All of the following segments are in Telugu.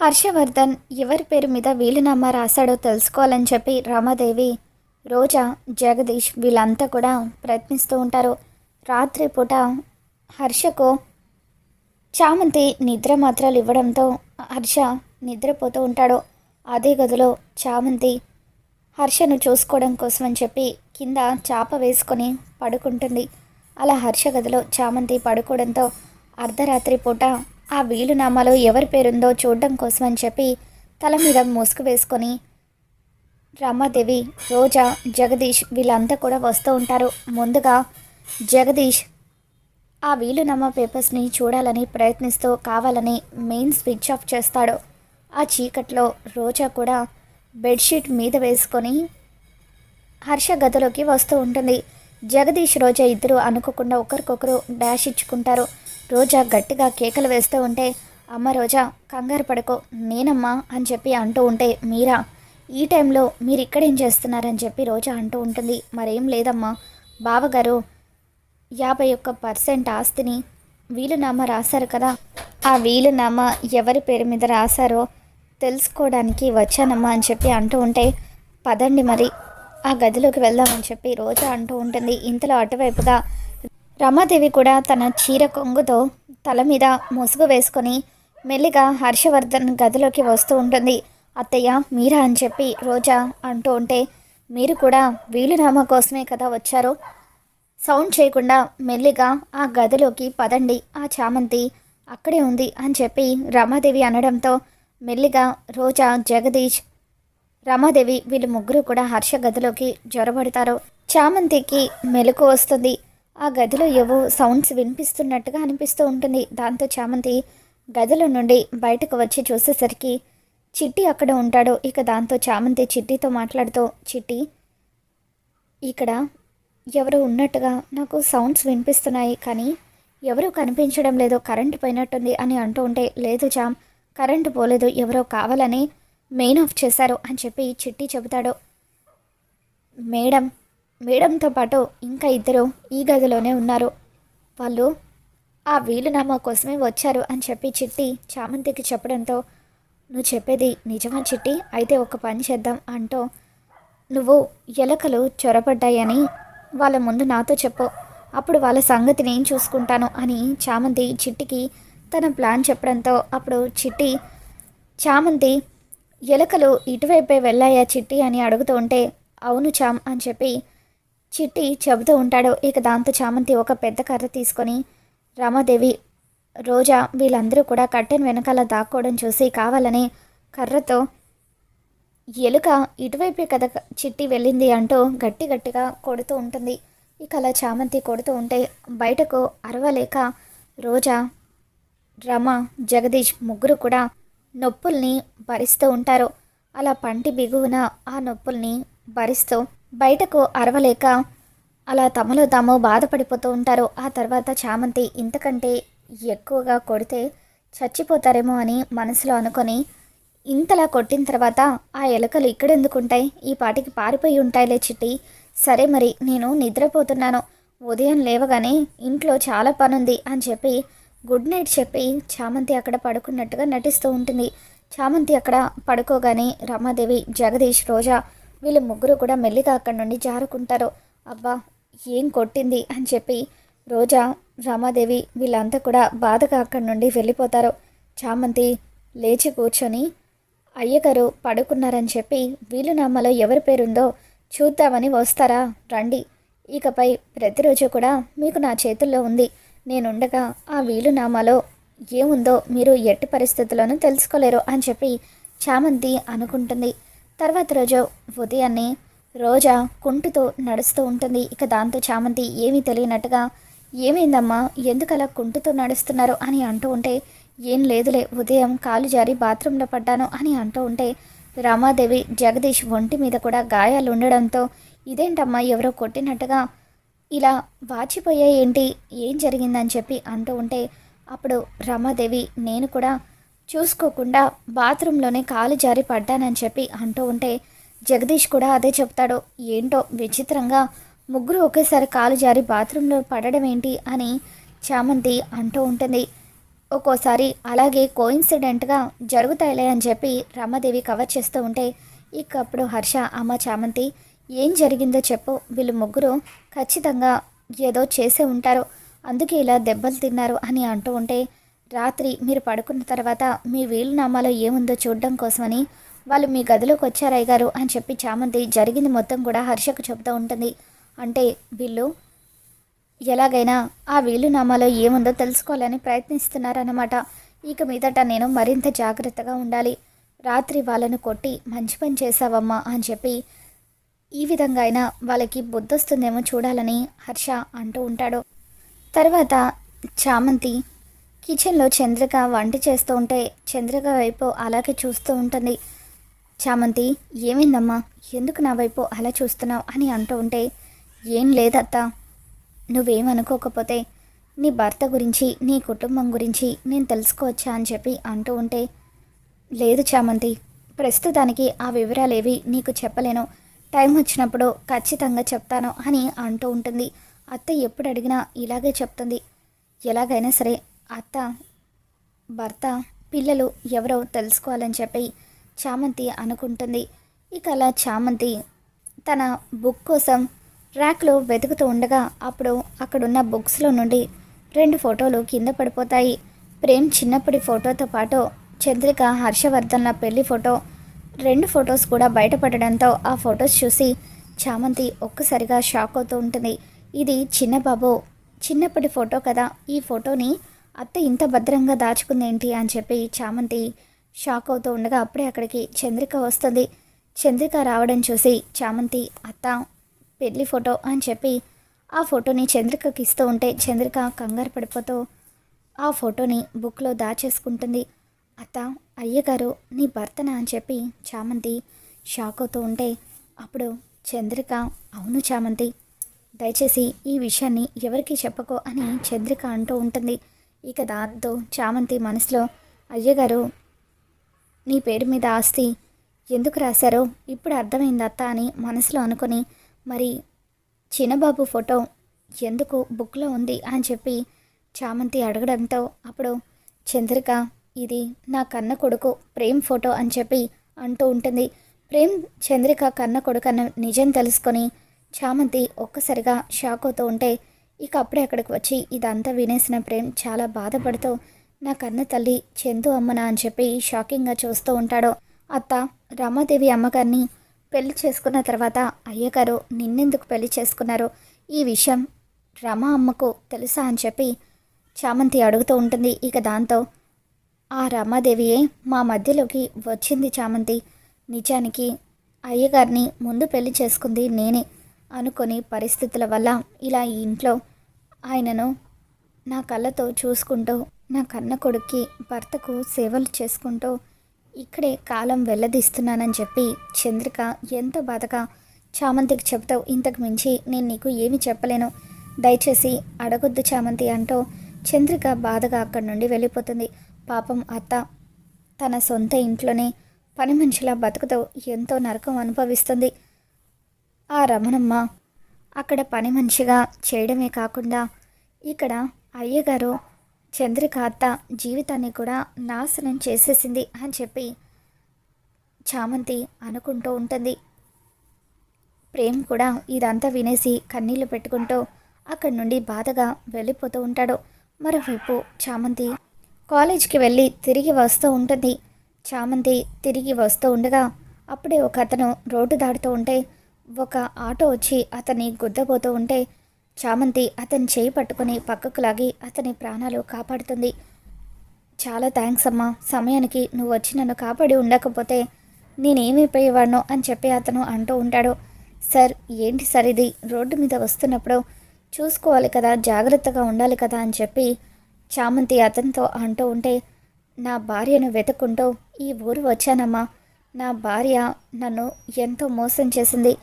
హర్షవర్ధన్ ఎవరి పేరు మీద వీలునామా రాశాడో తెలుసుకోవాలని చెప్పి రమాదేవి రోజా జగదీష్ వీళ్ళంతా కూడా ప్రయత్నిస్తూ ఉంటారు. రాత్రి పూట హర్షకు చామంతి నిద్ర మాత్రాలు ఇవ్వడంతో హర్ష నిద్రపోతూ ఉంటాడు. అదే గదిలో చామంతి హర్షను చూసుకోవడం కోసం అని చెప్పి కింద చాప వేసుకొని పడుకుంటుంది. అలా హర్ష గదిలో చామంతి పడుకోవడంతో అర్ధరాత్రి పూట ఆ వీలునామాలో ఎవరి పేరుందో చూడడం కోసం అని చెప్పి తల మీద ముసుగు వేసుకొని రమాదేవి రోజా జగదీష్ వీళ్ళంతా కూడా వస్తూ ఉంటారు. ముందుగా జగదీష్ ఆ వీలునామా పేపర్స్ని చూడాలని ప్రయత్నిస్తూ కావాలని మెయిన్ స్విచ్ ఆఫ్ చేస్తాడు. ఆ చీకట్లో రోజా కూడా బెడ్షీట్ మీద వేసుకొని హర్ష గదిలోకి వస్తూ ఉంటుంది. జగదీష్ రోజా ఇద్దరు అనుకోకుండా ఒకరికొకరు డాష్ ఇచ్చుకుంటారు. రోజా గట్టిగా కేకలు వేస్తూ ఉంటే అమ్మ రోజా కంగారు పడుకో నేనమ్మా అని చెప్పి అంటూ ఉంటే మీరా ఈ టైంలో మీరు ఇక్కడేం చేస్తున్నారని చెప్పి రోజా అంటూ ఉంటుంది. మరేం లేదమ్మా. బావగారు యాభై ఒక్క పర్సెంట్ ఆస్తిని వీలునామా రాశారు కదా. ఆ వీలునామా ఎవరి పేరు మీద రాశారో తెలుసుకోవడానికి వచ్చానమ్మా అని చెప్పి అంటూ ఉంటే పదండి మరి ఆ గదిలోకి వెళ్దామని చెప్పి రోజా అంటూ ఉంటుంది. ఇంతలో అటువైపుగా రమాదేవి కూడా తన చీర కొంగుతో తల మీద ముసుగు వేసుకొని మెల్లిగా హర్షవర్ధన్ గదిలోకి వస్తూ ఉంటుంది. అత్తయ్య మీరా? అని చెప్పి రోజా అంటూ ఉంటే మీరు కూడా వీలునామా కోసమే కదా వచ్చారు? సౌండ్ చేయకుండా మెల్లిగా ఆ గదిలోకి పదండి. ఆ చామంతి అక్కడే ఉంది అని చెప్పి రమాదేవి అనడంతో మెల్లిగా రోజా జగదీష్ రమాదేవి వీళ్ళు ముగ్గురు కూడా హర్ష గదిలోకి జ్వరబడతారు చామంతికి మెలకు వస్తుంది. ఆ గదిలో ఏవో సౌండ్స్ వినిపిస్తున్నట్టుగా అనిపిస్తూ ఉంటుంది. దాంతో చామంతి గదిలో నుండి బయటకు వచ్చి చూసేసరికి చిట్టి అక్కడ ఉంటాడు. ఇక దాంతో చామంతి చిట్టితో మాట్లాడుతూ చిట్టి ఇక్కడ ఎవరు ఉన్నట్టుగా నాకు సౌండ్స్ వినిపిస్తున్నాయి కానీ ఎవరు కనిపించడం లేదు. కరెంట్ పోయినట్టుంది అని అంటూ ఉంటే లేదు చామ్ కరెంటు పోలేదు. ఎవరో కావాలని మెయిన్ ఆఫ్ చేశారు అని చెప్పి చిట్టి చెబుతాడు. మేడం మేడంతో పాటు ఇంకా ఇద్దరు ఈ గదిలోనే ఉన్నారు. వాళ్ళు ఆ వీలునామా కోసమే వచ్చారు అని చెప్పి చిట్టి చామంతికి చెప్పడంతో నువ్వు చెప్పేది నిజమా చిట్టి? అయితే ఒక పని చేద్దాం అంటూ నువ్వు ఎలకలు చొరబడ్డాయని వాళ్ళ ముందు నాతో చెప్పు. అప్పుడు వాళ్ళ సంగతి నేను చూసుకుంటాను అని చామంతి చిట్టికి తన ప్లాన్ చెప్పడంతో అప్పుడు చిట్టి చామంతి ఎలకలు ఇటువైపే వెళ్ళాయా చిట్టి? అని అడుగుతూ ఉంటే అవును చామ్ అని చెప్పి చిట్టి చెబుతూ ఉంటాడు. ఇక దాంతో చామంతి ఒక పెద్ద కర్ర తీసుకొని రమాదేవి రోజా వీళ్ళందరూ కూడా కట్టెను వెనకాల దాక్కోవడం చూసి కావాలని కర్రతో ఎలుక ఇటువైపే కథ చిట్టి వెళ్ళింది అంటూ గట్టి గట్టిగా కొడుతూ ఉంటుంది. ఇక అలా చామంతి కొడుతూ ఉంటే బయటకు అరవలేక రోజా రమ జగదీష్ ముగ్గురు కూడా నొప్పుల్ని భరిస్తూ ఉంటారు. అలా పంటి బిగువున ఆ నొప్పుల్ని భరిస్తూ బయటకు అరవలేక అలా తమలో తాము బాధపడిపోతూ ఉంటారు. ఆ తర్వాత చామంతి ఇంతకంటే ఎక్కువగా కొడితే చచ్చిపోతారేమో అని మనసులో అనుకొని ఇంతలా కొట్టిన తర్వాత ఆ ఎలుకలు ఇక్కడెందుకుంటాయి? ఈ పాటికి పారిపోయి ఉంటాయిలే చిట్టి. సరే మరి నేను నిద్రపోతున్నాను. ఉదయం లేవగానే ఇంట్లో చాలా పనుంది అని చెప్పి గుడ్ నైట్ చెప్పి చామంతి అక్కడ పడుకున్నట్టుగా నటిస్తూ ఉంటుంది. చామంతి అక్కడ పడుకోగానే రమాదేవి జగదీష్ రోజా వీళ్ళు ముగ్గురు కూడా మెల్లిగా అక్కడి నుండి జారుకుంటారు. అబ్బా ఏం కొట్టింది? అని చెప్పి రోజా రామాదేవి వీళ్ళంతా కూడా బాధగా అక్కడి నుండి వెళ్ళిపోతారు. చామంతి లేచి కూర్చొని అయ్యగారు పడుకున్నారని చెప్పి వీలునామాలో ఎవరి పేరుందో చూద్దామని వస్తారా? రండి. ఇకపై ప్రతిరోజు కూడా మీకు నా చేతుల్లో ఉంది. నేనుండగా ఆ వీలునామాలో ఏముందో మీరు ఎట్టి పరిస్థితుల్లోనూ తెలుసుకోలేరు అని చెప్పి చామంతి అనుకుంటుంది. తర్వాత రోజు ఉదయాన్నే రోజా కుంటుతో నడుస్తూ ఉంటుంది. ఇక దాంతో చామంతి ఏమీ తెలియనట్టుగా ఏమైందమ్మా? ఎందుకలా కుంటుతో నడుస్తున్నారు? అని అంటూ ఉంటే ఏం లేదులే ఉదయం కాలు జారి బాత్రూంలో పడ్డాను అని అంటూ ఉంటే రమాదేవి జగదీష్ ఒంటి మీద కూడా గాయాలు ఉండడంతో ఇదేంటమ్మా? ఎవరో కొట్టినట్టుగా ఇలా వాచిపోయా ఏంటి ఏం జరిగిందని చెప్పి అంటూ ఉంటే అప్పుడు రమాదేవి నేను కూడా చూసుకోకుండా బాత్రూంలోనే కాలు జారి పడ్డానని చెప్పి అంటూ ఉంటే జగదీష్ కూడా అదే చెప్తాడు. ఏంటో విచిత్రంగా ముగ్గురు ఒకేసారి కాలు జారి బాత్రూంలో పడడం ఏంటి అని చామంతి అంటూ ఉంటుంది. ఒక్కోసారి అలాగే కోయిన్సిడెంట్గా జరుగుతాయిలే అని చెప్పి రమాదేవి కవర్ చేస్తూ ఉంటే ఇక అప్పుడు హర్ష అమ్మ చామంతి ఏం జరిగిందో చెప్పు. వీళ్ళు ముగ్గురు ఖచ్చితంగా ఏదో చేసే ఉంటారు. అందుకే ఇలా దెబ్బలు తిన్నారు అని అంటూ ఉంటే రాత్రి మీరు పడుకున్న తర్వాత మీ వీలునామాలో ఏముందో చూడడం కోసమని వాళ్ళు మీ గదిలోకి వచ్చారయ్య గారు అని చెప్పి చామంతి జరిగింది మొత్తం కూడా హర్షకు చెబుతూ ఉంటుంది. అంటే వీళ్ళు ఎలాగైనా ఆ వీలునామాలో ఏముందో తెలుసుకోవాలని ప్రయత్నిస్తున్నారన్నమాట. ఇక మీదట నేను మరింత జాగ్రత్తగా ఉండాలి. రాత్రి వాళ్ళను కొట్టి మంచి పని చేశావమ్మా అని చెప్పి ఈ విధంగా అయినా వాళ్ళకి బుద్ధొస్తుందేమో చూడాలని హర్ష అంటూ ఉంటాడు. తర్వాత చామంతి కిచెన్లో చంద్రిక వంట చేస్తూ ఉంటే చంద్రిక వైపు అలాగే చూస్తూ ఉంటుంది. చామంతి ఏమైందమ్మా? ఎందుకు నా వైపు అలా చూస్తున్నావు? అని అంటూ ఉంటే ఏం లేదత్తా. నువ్వేమనుకోకపోతే నీ భర్త గురించి నీ కుటుంబం గురించి నేను తెలుసుకోవచ్చా? అని చెప్పి అంటూ ఉంటే లేదు చామంతి. ప్రస్తుతానికి ఆ వివరాలేవి నీకు చెప్పలేను. టైం వచ్చినప్పుడు ఖచ్చితంగా చెప్తాను అని అంటూ ఉంటుంది. అత్త ఎప్పుడు అడిగినా ఇలాగే చెప్తుంది. ఎలాగైనా సరే అత్త భర్త పిల్లలు ఎవరో తెలుసుకోవాలని చెప్పి చామంతి అనుకుంటుంది. ఇక అలా చామంతి తన బుక్ కోసం ర్యాక్లో వెతుకుతూ ఉండగా అప్పుడు అక్కడున్న బుక్స్లో నుండి రెండు ఫోటోలు కింద పడిపోతాయి. ప్రేమ్ చిన్నప్పటి ఫోటోతో పాటు చంద్రిక హర్షవర్ధన్ల పెళ్ళి ఫోటో రెండు ఫొటోస్ కూడా బయటపడడంతో ఆ ఫొటోస్ చూసి చామంతి ఒక్కసారిగా షాక్ అవుతూ ఉంటుంది. ఇది చిన్న బాబు చిన్నప్పటి ఫోటో కదా ఈ ఫోటోని అత్త ఇంత భద్రంగా దాచుకుందేంటి అని చెప్పి చామంతి షాక్ అవుతూ ఉండగా అప్పుడే అక్కడికి చంద్రిక వస్తుంది. చంద్రిక రావడం చూసి చామంతి అత్త పెళ్ళి ఫోటో అని చెప్పి ఆ ఫోటోని చంద్రికకి ఇస్తూ ఉంటే చంద్రిక కంగారు పడిపోతూ ఆ ఫోటోని బుక్లో దాచేసుకుంటుంది. అత్త అయ్యగారు నీ భర్తనా అని చెప్పి చామంతి షాక్ అవుతూ ఉంటే అప్పుడు చంద్రిక అవును చామంతి దయచేసి ఈ విషయాన్ని ఎవరికి చెప్పకో అని చంద్రిక అంటూ ఉంటుంది. ఇక దాంతో చామంతి మనసులో అయ్యగారు నీ పేరు మీద ఆస్తి ఎందుకు రాశారో ఇప్పుడు అర్థమైంది అత్త అని మనసులో అనుకొని మరి చిన్నబాబు ఫోటో ఎందుకు బుక్లో ఉంది? అని చెప్పి చామంతి అడగడంతో అప్పుడు చంద్రిక ఇది నా కన్న కొడుకు ప్రేమ్ ఫోటో అని చెప్పి అంటూ ఉంటుంది. ప్రేమ్ చంద్రిక కన్న కొడుకు అన్న నిజం తెలుసుకొని చామంతి ఒక్కసారిగా షాక్ అవుతూ ఉంటే ఇక అప్పుడే అక్కడికి వచ్చి ఇదంతా వినేసిన ప్రేమ్ చాలా బాధపడుతూ నా కన్న తల్లి చందు అమ్మనా అని చెప్పి షాకింగ్గా చూస్తూ ఉంటాడు. అత్త రమాదేవి అమ్మగారిని పెళ్ళి చేసుకున్న తర్వాత అయ్యగారు నిన్నెందుకు పెళ్ళి చేసుకున్నారు? ఈ విషయం రమ అమ్మకు తెలుసా అని చెప్పి చామంతి అడుగుతూ ఉంటుంది. ఇక దాంతో ఆ రమాదేవియే మా మధ్యలోకి వచ్చింది చామంతి. నిజానికి అయ్యగారిని ముందు పెళ్ళి చేసుకుంది నేనే అనుకొని పరిస్థితుల వల్ల ఇలా ఈ ఇంట్లో ఆయనను నా కళ్ళతో చూసుకుంటూ నా కన్న కొడుక్కి భర్తకు సేవలు చేసుకుంటూ ఇక్కడే కాలం వెళ్ళదీస్తున్నానని చెప్పి చంద్రిక ఎంతో బాధగా చామంతికి చెప్తావు ఇంతకు మించి నేను నీకు ఏమి చెప్పలేను. దయచేసి అడగొద్దు చామంతి అంటూ చంద్రిక బాధగా అక్కడి నుండి వెళ్ళిపోతుంది. పాపం అత్త తన సొంత ఇంట్లోనే పని మనిషిలా బతుకుతూ ఎంతో నరకం అనుభవిస్తుంది. ఆ రమణమ్మ అక్కడ పని మనిషిగా చేయడమే కాకుండా ఇక్కడ అయ్యగారు చంద్రిక అత్త జీవితాన్ని కూడా నాశనం చేసేసింది అని చెప్పి చామంతి అనుకుంటూ ఉంటుంది. ప్రేమ్ కూడా ఇదంతా వినేసి కన్నీళ్ళు పెట్టుకుంటూ అక్కడి నుండి బాధగా వెళ్ళిపోతూ ఉంటాడు. మరోవైపు చామంతి కాలేజ్కి వెళ్ళి తిరిగి వస్తూ ఉంటుంది. చామంతి తిరిగి వస్తూ ఉండగా అప్పుడే ఒక అతను రోడ్డు దాటుతూ ఉంటే ఒక ఆటో వచ్చి అతన్ని గుద్దబోతూ ఉంటే చామంతి అతని చేయి పట్టుకుని పక్కకు లాగి అతని ప్రాణాలు కాపాడుతుంది. చాలా థ్యాంక్స్ అమ్మా. సమయానికి నువ్వు వచ్చి నన్ను కాపాడి ఉండకపోతే నేనేమైపోయేవాడినో అని చెప్పి అతను అంటూ ఉంటాడు. సార్ ఏంటి సార్ ఇది? రోడ్డు మీద వస్తున్నప్పుడు చూసుకోవాలి కదా జాగ్రత్తగా ఉండాలి కదా అని చెప్పి చామంతి అతనితో అంటూ ఉంటే నా భార్యను వెతుక్కుంటూ ఈ ఊరు వచ్చానమ్మా. నా భార్య నన్ను ఎంతో మోసం చేసింది.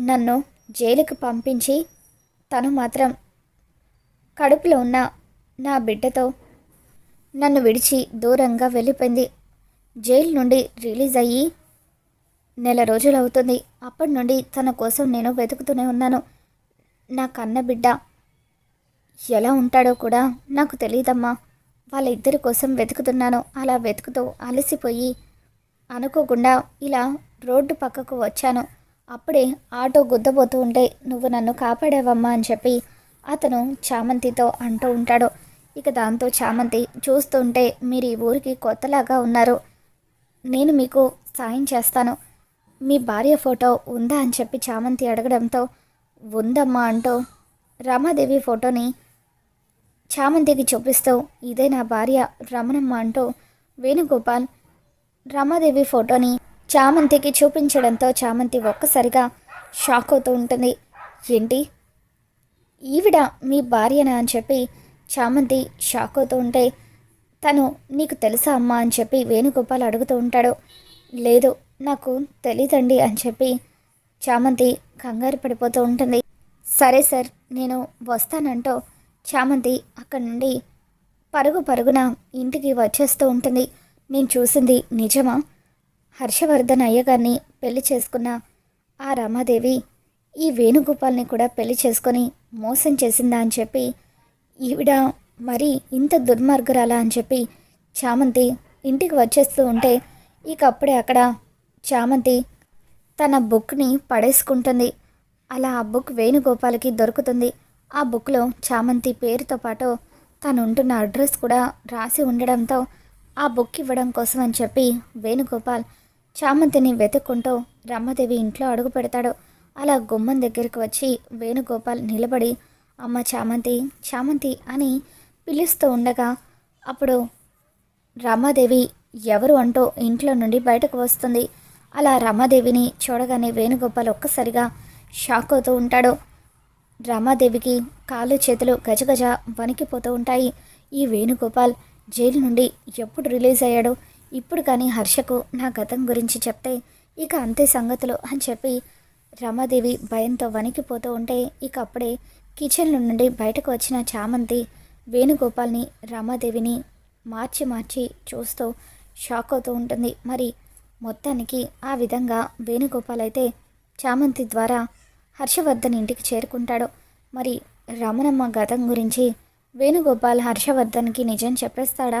నన్ను జైలుకు పంపించి తను మాత్రం కడుపులో ఉన్న నా బిడ్డతో నన్ను విడిచి దూరంగా వెళ్ళిపోయింది. జైలు నుండి రిలీజ్ అయ్యి నెల రోజులు అవుతుంది. అప్పటి నుండి తన కోసం నేను వెతుకుతూనే ఉన్నాను. నా కన్న బిడ్డ ఎలా ఉంటాడో కూడా నాకు తెలియదమ్మా. వాళ్ళిద్దరి కోసం వెతుకుతున్నాను. అలా వెతుకుతూ అలసిపోయి అనుకోకుండా ఇలా రోడ్డు పక్కకు వచ్చాను. అప్పుడే ఆటో గుద్దబోతూ ఉంటే నువ్వు నన్ను కాపాడావమ్మా అని చెప్పి అతను చామంతితో అంటూ ఉంటాడు. ఇక దాంతో చామంతి చూస్తుంటే మీరు ఈ ఊరికి కొత్తలాగా ఉన్నారు. నేను మీకు సాయం చేస్తాను. మీ భార్య ఫోటో ఉందా అని చెప్పి చామంతి అడగడంతో ఉందమ్మా అంటూ రమాదేవి ఫోటోని చామంతికి చూపిస్తూ ఇదే నా భార్య రమణమ్మ అంటూ వేణుగోపాల్ రమాదేవి ఫోటోని చామంతికి చూపించడంతో చామంతి ఒక్కసారిగా షాక్ అవుతూ ఉంటుంది. ఏంటి? ఈవిడ మీ భార్యనా అని చెప్పి చామంతి షాక్ అవుతూ ఉంటే తను నీకు తెలుసా అమ్మా అని చెప్పి వేణుగోపాల్ అడుగుతూ ఉంటాడు. లేదు నాకు తెలీదండి అని చెప్పి చామంతి కంగారు పడిపోతూ ఉంటుంది. సరే సార్ నేను వస్తానంటూ చామంతి అక్కడి నుండి పరుగు పరుగున ఇంటికి వచ్చేస్తూ ఉంటుంది. నేను చూసింది నిజమా? హర్షవర్ధన్ అయ్యగారిని పెళ్ళి చేసుకున్న ఆ రమాదేవి ఈ వేణుగోపాల్ని కూడా పెళ్ళి చేసుకొని మోసం చేసిందా అని చెప్పి ఈవిడ మరి ఇంత దుర్మార్గురాలా అని చెప్పి చామంతి ఇంటికి వచ్చేస్తూ ఉంటే ఇక అప్పుడే అక్కడ చామంతి తన బుక్ని పడేసుకుంటుంది. అలా ఆ బుక్ వేణుగోపాల్కి దొరుకుతుంది. ఆ బుక్లో చామంతి పేరుతో పాటు తను ఉంటున్న అడ్రస్ కూడా రాసి ఉండడంతో ఆ బుక్ ఇవ్వడం కోసం అని చెప్పి వేణుగోపాల్ చామంతిని వెతుక్కుంటూ రమ్మదేవి ఇంట్లో అడుగు పెడతాడు. అలా గుమ్మం దగ్గరికి వచ్చి వేణుగోపాల్ నిలబడి అమ్మ చామంతి చామంతి అని పిలుస్తూ ఉండగా అప్పుడు రమాదేవి ఎవరు? అంటూ ఇంట్లో నుండి బయటకు వస్తుంది. అలా రమాదేవిని చూడగానే వేణుగోపాల్ ఒక్కసారిగా షాక్ అవుతూ ఉంటాడు. రమాదేవికి కాళ్ళు చేతులు గజగజ వణికిపోతూ ఉంటాయి. ఈ వేణుగోపాల్ జైలు నుండి ఎప్పుడు రిలీజ్ అయ్యాడో? ఇప్పుడు కానీ హర్షకు నా గతం గురించి చెప్తే ఇక అంతే సంగతులు అని చెప్పి రమాదేవి భయంతో వణికిపోతూ ఉంటే ఇక అప్పుడే కిచెన్ నుండి బయటకు వచ్చిన చామంతి వేణుగోపాల్ని రమాదేవిని మార్చి మార్చి చూస్తూ షాక్ అవుతూ ఉంటుంది. మరి మొత్తానికి ఆ విధంగా వేణుగోపాల్ అయితే చామంతి ద్వారా హర్షవర్ధన్ ఇంటికి చేరుకుంటాడు. మరి రమణమ్మ గతం గురించి వేణుగోపాల్ హర్షవర్ధన్కి నిజం చెప్పేస్తాడా?